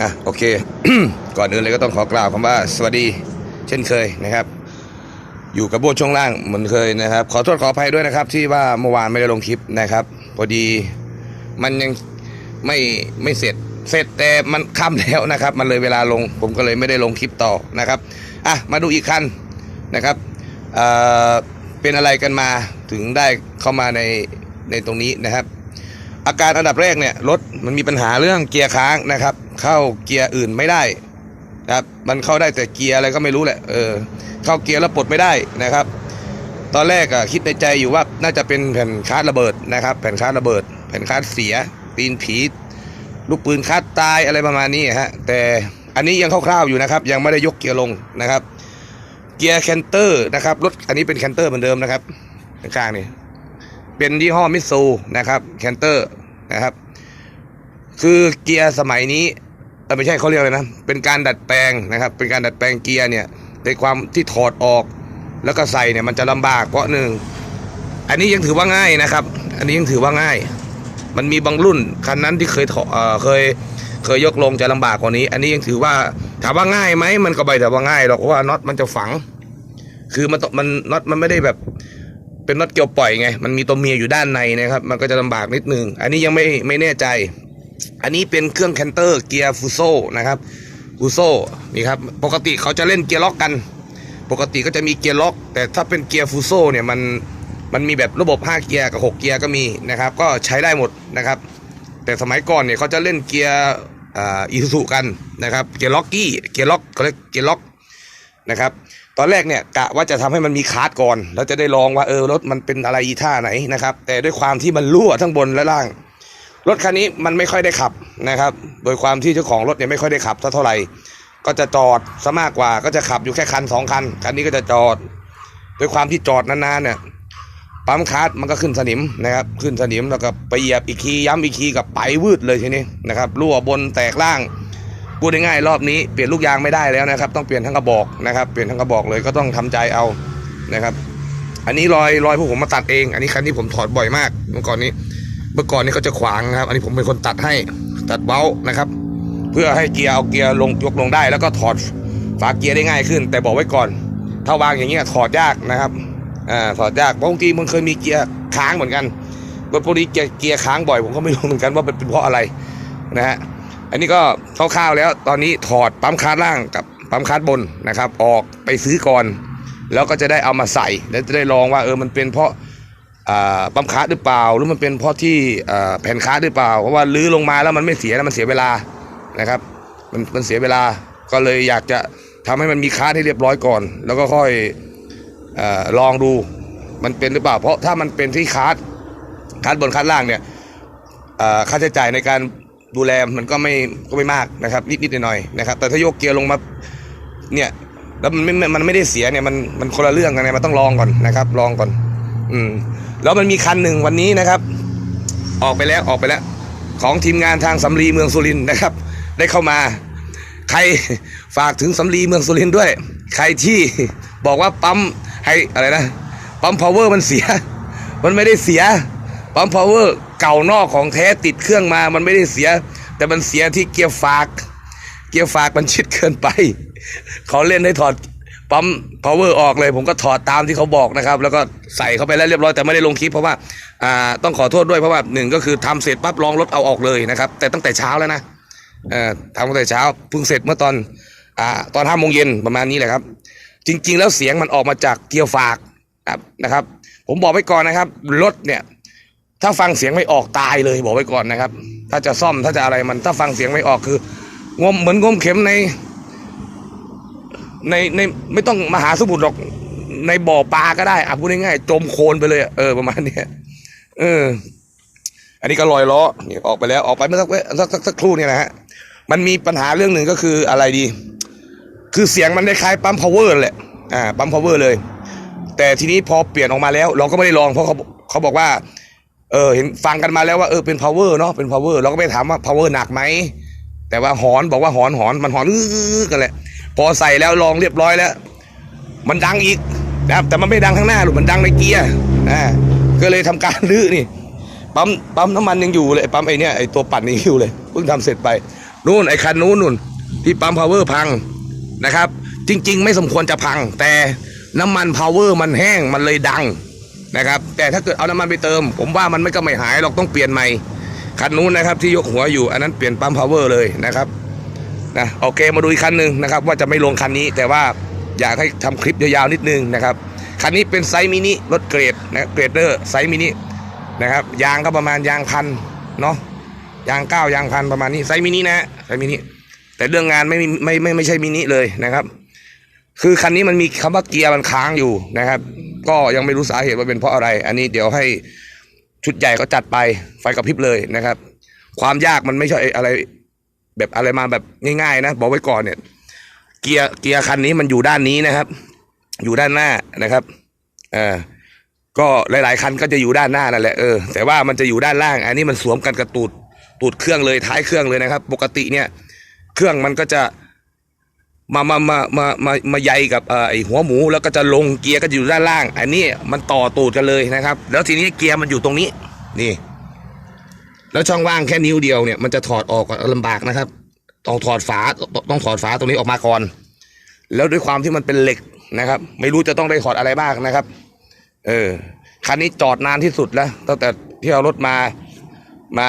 อะโอเค ก่อนอื่นเลยก็ต้องขอกล่าวคำว่าสวัสดี เช่นเคยนะครับ อยู่กับโบทช่วงล่างเหมือนเคยนะครับ ขอโทษขออภัยด้วยนะครับ ที่ว่าเมื่อวานไม่ได้ลงคลิปนะครับ พอดีมันยังไม่ไม่เสร็จเสร็จแต่มันค่ำแล้วนะครับ มันเลยเวลาลง ผมก็เลยไม่ได้ลงคลิปต่อนะครับอะมาดูอีกคันนะครับเอ่อเป็นอะไรกันมาถึงได้เข้ามาในในตรงนี้นะครับ อาการอันดับแรกเนี่ยรถมันมีปัญหาเรื่องเกียร์ค้างนะครับ เข้าเกียร์อื่นไม่ได้ครับมันเข้าได้แต่เกียร์อะไรก็ไม่รู้แหละเออเข้าเกียร์แล้วปลดไม่ได้นะครับ ตอนแรกอะคิดในใจอยู่ว่าน่าจะเป็นแผ่นคาร์ดระเบิดนะครับ แผ่นคาร์ดระเบิด แผ่นคาร์ดเสียตีนผีลูกปืนคาดตายอะไรประมาณนี้ฮะแต่อันนี้ยังคร่าวๆอยู่นะครับ ยังไม่ได้ยกเกียร์ลงนะครับ เกียร์แคนเตอร์นะครับรถอันนี้เป็นแคนเตอร์เหมือนเดิมนะครับข้างๆนี่เป็นยี่ห้อมิตซูนะครับแคนเตอร์ นะครับ คือเกียร์สมัยนี้ไม่ใช่เขาเรียกเลยนะ เป็นการดัดแปลงนะครับ เป็นการดัดแปลงเกียร์เนี่ยในความที่ถอดออก แล้วก็ใส่เนี่ยมันจะลำบากเพราะหนึ่งอันนี้ยังถือว่าง่ายนะครับ อันนี้ยังถือว่าง่าย มันมีบางรุ่นคันนั้นที่เคยถอเอ่อเคยเคยยกลงจะลำบากกว่านี้ อันนี้ยังถือว่าถามว่าง่ายไหมมันก็ไม่แต่ว่าง่ายหรอกเพราะว่าน็อตมันจะฝัง คือมันต้องมันน็อตมันไม่ได้แบบ เป็นน็อตเกี่ยวปล่อยไง มันมีตัวเมียอยู่ด้านในนะครับ มันก็จะลำบากนิดนึง อันนี้ยังไม่ไม่แน่ใจ อันนี้เป็นเครื่องแคนเตอร์เกียร์ฟูโซนะครับฟูโซนี่ครับ ปกติเขาจะเล่นเกียร์ล็อกกัน ปกติก็จะมีเกียร์ล็อก แต่ถ้าเป็นเกียร์ฟูโซเนี่ยมันมันมีแบบระบบ 5 เกียร์กับ 6 เกียร์ก็มีนะครับ ก็ใช้ได้หมดนะครับ แต่สมัยก่อนเนี่ยเขาจะเล่นเกียร์อ่าอีซูซูกันนะครับ เกียร์ล็อกกี้ เกียร์ล็อกเขาเรียกเกียร์ล็อกนะครับ ตอนแรกเนี่ยกะว่าจะทำให้มันมีคาร์ดก่อนแล้วจะได้ลองว่าเออรถมันเป็นอะไรอีท่าไหนนะครับ แต่ด้วยความที่มันรั่วทั้งบนและล่าง รถคันนี้มันไม่ค่อยได้ขับนะครับ โดยความที่เจ้าของรถเนี่ยไม่ค่อยได้ขับเท่าไหร่ก็จะจอดซะมากกว่าก็จะขับอยู่แค่คันสองคันคันนี้ก็จะจอด ด้วยความที่จอดนานๆเนี่ยปั๊มคาร์ดมันก็ขึ้นสนิมนะครับ ขึ้นสนิมแล้วก็ไปเหยียบอีกทีย้ำอีกทีกับไปวืดเลยทีนี้นะครับรั่วบนแตกล่าง พูดง่ายๆรอบนี้เปลี่ยนลูกยางไม่ได้แล้วนะครับ ต้องเปลี่ยนทั้งกระบอกนะครับเปลี่ยนทั้งกระบอกเลยก็ต้องทำใจเอานะครับ อันนี้รอยรอยพวกผมมาตัดเอง อันนี้คันนี้ผมถอดบ่อยมาก เมื่อก่อนนี้ เมื่อก่อนนี้เขาจะขวางนะครับ อันนี้ผมเป็นคนตัดให้ตัดเบ้านะครับ เพื่อให้เกียร์เอาเกียร์ลงยกลงได้ แล้วก็ถอดฝาเกียร์ได้ง่ายขึ้น แต่บอกไว้ก่อน ถ้าวางอย่างเงี้ยถอดยากนะครับอ่าถอดยากบางทีมันเคยมีเกียร์ค้างเหมือนกันรถพวกนี้เกียร์เกียร์ค้างบ่อยผมก็ไม่รู้เหมือนกันว่าเป็นเพราะอะไรนะฮะ อันนี้ก็คร่าวๆแล้วตอนนี้ถอดปั๊มคาร์ดล่างกับปั๊มคาร์ดบนนะครับ ออกไปซื้อก่อน แล้วก็จะได้เอามาใส่ แล้วจะได้ลองว่าเออมันเป็นเพราะปั๊มคาร์ดหรือเปล่า หรือมันเป็นเพราะที่แผ่นคาร์ดหรือเปล่า เพราะว่าลื้อลงมาแล้วมันไม่เสียแล้วมันเสียเวลานะครับมันมันเสียเวลาก็เลยอยากจะทำให้มันมีคาร์ดให้เรียบร้อยก่อน แล้วก็ค่อยอลองดูมันเป็นหรือเปล่า เพราะถ้ามันเป็นที่คาร์ดคาร์ดบนคาร์ดล่างเนี่ยค่าใช้จ่ายในการ ดูแลมันก็ไม่ก็ไม่มากนะครับ นิดๆหน่อยๆนะครับ แต่ถ้าโยกเกียร์ลงมาเนี่ยแล้วมันไม่มันไม่ได้เสียเนี่ยมันมันคนละเรื่องกันไงมันต้องลองก่อนนะครับ ลองก่อน อืม แล้วมันมีคันหนึ่งวันนี้นะครับ ออกไปแล้วออกไปแล้ว ของทีมงานทางสำลีเมืองสุรินนะครับ ได้เข้ามา ใครฝากถึงสำลีเมืองสุรินด้วย ใครที่บอกว่าปั๊มให้อะไรนะปั๊มพาวเวอร์มันเสีย มันไม่ได้เสีย ปั๊มพาวเวอร์เก่านอกของแท้ติดเครื่องมา มันไม่ได้เสีย แต่มันเสียที่เกียร์ฝาก เกียร์ฝากมันชิดเกินไป เขาเล่นให้ถอดปั๊มพาวเวอร์ออกเลย ผมก็ถอดตามที่เขาบอกนะครับ แล้วก็ใส่เข้าไปแล้วเรียบร้อยแต่ไม่ได้ลงคลิปเพราะว่าอ่าต้องขอโทษด้วยเพราะว่าหนึ่งก็คือทำเสร็จปั๊บลองรถเอาออกเลยนะครับ แต่ตั้งแต่เช้าแล้วนะเอ่อทำตั้งแต่เช้าเพิ่งเสร็จเมื่อตอนอ่าตอนห้าโมงเย็นประมาณนี้แหละครับ จริง ๆ แล้วเสียงมันออกมาจากเกียร์ฝากนะครับ ผมบอกไว้ก่อนนะครับ รถเนี่ย ถ้าฟังเสียงไม่ออกตายเลยบอกไว้ก่อนนะครับ ถ้าจะซ่อมถ้าจะอะไรมันถ้าฟังเสียงไม่ออกคืองมเหมือนงมเข็มใน ในในไม่ต้องมหาสมุทรหรอกในบ่อปลาก็ได้อะพูดง่ายๆจมโคลนไปเลยเออประมาณเนี้ยเออ อันนี้ก็ลอยล้อนี่ออกไปแล้วออกไปเมื่อสักสักสักสักครู่เนี่ยนะฮะมันมีปัญหาเรื่องหนึ่งก็คืออะไรดี คือเสียงมันคล้ายปั๊ม power แหละอ่าปั๊ม power เลย แต่ทีนี้พอเปลี่ยนออกมาแล้ว เราก็ไม่ได้ลองเพราะเขาเขาบอกว่า เออเห็นฟังกันมาแล้วว่าเออเป็น power เนาะเป็น power เราก็ไปถามว่า power หนักไหมแต่ว่าหอนบอกว่าหอนหอนมันหอนอื้อกันแหละ พอใส่แล้วลองเรียบร้อยแล้ว มันดังอีกนะครับ แต่มันไม่ดังข้างหน้าหรอกมันดังในเกียร์อ่าก็เลยทำการรื้อนี่ปั๊มปั๊มน้ำมันยังอยู่เลยปั๊มไอเนี้ยไอตัวปั่นยังอยู่เลยเพิ่งทำเสร็จไปนู่นไอคันนู้นนู่นที่ปั๊มพาวเวอร์พังนะครับ จริง ๆ ไม่สมควรจะพัง แต่น้ำมันพาวเวอร์มันแห้งมันเลยดัง นะครับ แต่ถ้าเกิดเอาน้ำมันไปเติม ผมว่ามันไม่ก็ไม่หายหรอกต้องเปลี่ยนใหม่คันนู้นนะครับที่ยกหัวอยู่อันนั้นเปลี่ยนปั๊มพาวเวอร์เลยนะครับนะโอเคมาดูอีกคันหนึ่งนะครับ ว่าจะไม่ลงคันนี้ แต่ว่าอยากให้ทำคลิปยาวๆนิดนึงนะครับคันนี้เป็นไซส์มินิรถเกรดนะเกรดเดอร์ไซส์มินินะครับยางก็ประมาณยางพันเนาะยางเก้ายางพันประมาณนี้ไซส์มินินะไซส์มินิแต่เรื่องงานไม่มีไม่ไม่ไม่ใช่มินิเลยนะครับ คือคันนี้มันมีคำว่าเกียร์มันค้างอยู่นะครับ ก็ยังไม่รู้สาเหตุว่าเป็นเพราะอะไร อันนี้เดี๋ยวให้ชุดใหญ่เขาจัดไปไฟกระพริบเลยนะครับ ความยากมันไม่ใช่อะไร แบบอะไรมาแบบง่ายๆนะบอกไว้ก่อนเนี่ย เกียร์เกียร์คันนี้มันอยู่ด้านนี้นะครับ อยู่ด้านหน้านะครับเออก็หลายๆคันก็จะอยู่ด้านหน้านั่นแหละเออแต่ว่ามันจะอยู่ด้านล่าง อันนี้มันสวมกันกระตูดตูดเครื่องเลยท้ายเครื่องเลยนะครับ ปกติเนี่ย เครื่องมันก็จะ มามามามามามาใยกับเอ่อไอหัวหมูแล้วก็จะลงเกียร์ก็อยู่ด้านล่าง อันนี้มันต่อตูดกันเลยนะครับ แล้วทีนี้เกียร์มันอยู่ตรงนี้นี่ แล้วช่องว่างแค่นิ้วเดียวเนี่ยมันจะถอดออกก็ลำบากนะครับ ต้องถอดฝาต้องถอดฝาตรงนี้ออกมาก่อน แล้วด้วยความที่มันเป็นเหล็กนะครับ ไม่รู้จะต้องได้ถอดอะไรบ้างนะครับ เออคันนี้จอดนานที่สุดแล้วตั้งแต่ที่เอารถมามา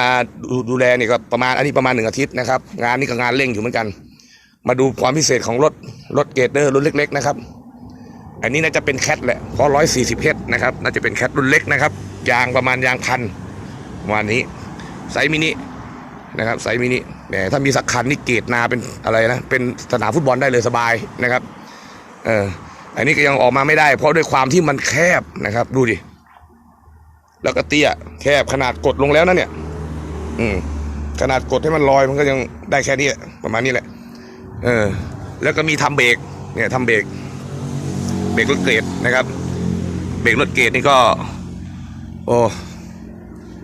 ดูดูแลเนี่ยก็ประมาณอันนี้ประมาณหนึ่งอาทิตย์นะครับ งานนี้ก็งานเร่งอยู่เหมือนกัน มาดูความพิเศษของรถ รถเกรเดอร์รุ่นเล็ก ๆ นะครับ อันนี้น่าจะเป็นแคทแหละเพราะร้อยสี่สิบเฮดนะครับ น่าจะเป็นแคทรุ่นเล็กนะครับ ยางประมาณยางพันประมาณนี้ไซมินินะครับไซมินิแหมถ้ามีสักคันนี่เกรดนาเป็นอะไรนะ เป็นสนามฟุตบอลได้เลยสบายนะครับ เอออันนี้ก็ยังออกมาไม่ได้ เพราะด้วยความที่มันแคบนะครับ ดูดิ แล้วก็เตี้ยแคบขนาดกดลงแล้วนะเนี่ย อืมขนาดกดให้มันลอยมันก็ยังได้แค่นี้ประมาณนี้แหละ เออแล้วก็มีทำเบรกเนี่ยทำเบรกเบรกรถเกรดนะครับ เบรกรถเกรดนี่ก็ โอ้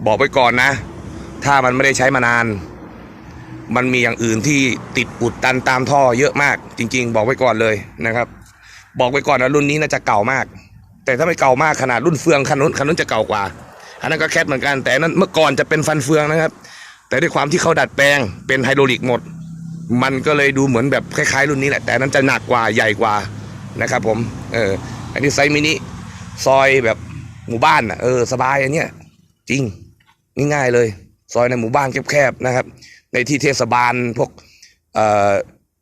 บอกไว้ก่อนนะ ถ้ามันไม่ได้ใช้มานาน มันมีอย่างอื่นที่ติดอุดตันตามท่อเยอะมาก จริง ๆ บอกไว้ก่อนเลยนะครับ บอกไว้ก่อนนะรุ่นนี้น่าจะเก่ามาก แต่ถ้าไม่เก่ามากขนาดรุ่นเฟืองคันนู้นคันนู้นจะเก่ากว่าอันนั้นก็แคทเหมือนกันแต่นั้นเมื่อก่อนจะเป็นฟันเฟืองนะครับ แต่ด้วยความที่เขาดัดแปลงเป็นไฮดรอลิกหมด มันก็เลยดูเหมือนแบบคล้ายๆ รุ่นนี้แหละแต่นั้นจะหนักกว่าใหญ่กว่านะครับ ผม เออ อันนี้ไซส์มินิซอยแบบหมู่บ้านอะเออสบายอันเนี้ยจริงง่ายๆเลย ซอยในหมู่บ้านแคบๆนะครับ ในที่เทศบาลพวกเอ่อ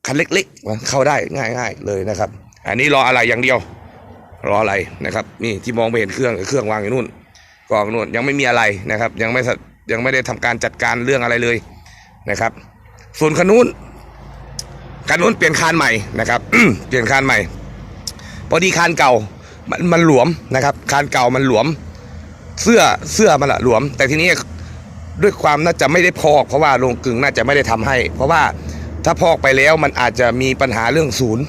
คันเล็กๆเข้าได้ง่าย ๆเลยนะครับ อันนี้รออะไรอย่างเดียว รออะไรนะครับ นี่ที่มองไปเห็นเครื่องเครื่องวางอยู่นู่นกองนู่นยังไม่มีอะไรนะครับ ยังไม่สะยังไม่ได้ทำการจัดการเรื่องอะไรเลยนะครับ ส่วนคันนู้น คันนู้นเปลี่ยนคานใหม่นะครับ เปลี่ยนคานใหม่ พอดีคานเก่ามันมันหลวมนะครับคานเก่ามันหลวม เสื้อเสื้อมันละหลวม แต่ทีนี้ด้วยความน่าจะไม่ได้พอก เพราะว่าโรงกลึงน่าจะไม่ได้ทำให้ เพราะว่าถ้าพอกไปแล้วมันอาจจะมีปัญหาเรื่องศูนย์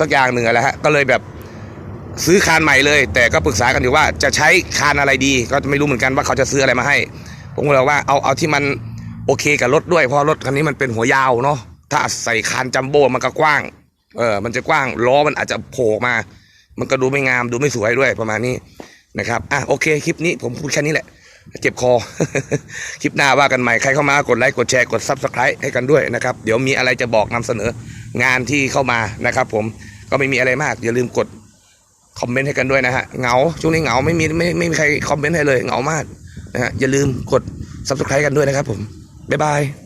สักอย่างหนึ่งอะแหละฮะก็เลยแบบซื้อคานใหม่เลย แต่ก็ปรึกษากันอยู่ว่าจะใช้คานอะไรดี ก็ไม่รู้เหมือนกันว่าเขาจะซื้ออะไรมาให้ ผมก็เลยว่าเอาเอาที่มันโอเคกับรถด้วยเพราะรถคันนี้มันเป็นหัวยาวเนาะ ถ้าใส่คานจัมโบ้มันก็กว้าง เออ มันจะกว้างล้อมันอาจจะโผล่มา มันก็ดูไม่งามดูไม่สวยด้วยประมาณนี้นะครับ อะโอเคคลิปนี้ผมพูดแค่นี้แหละ เจ็บคอ คลิปหน้าว่ากันใหม่ ใครเข้ามากดไลค์กดแชร์กด subscribe ให้กันด้วยนะครับ เดี๋ยวมีอะไรจะบอกนำเสนองานที่เข้ามานะครับ ผมก็ไม่มีอะไรมาก อย่าลืมกดคอมเมนต์ให้กันด้วยนะฮะเหงาช่วงนี้เหงาไม่มีไม่ไม่มีใครคอมเมนต์ให้เลยเหงามากนะฮะอย่าลืมกด subscribe กันด้วยนะครับผมบ๊ายบาย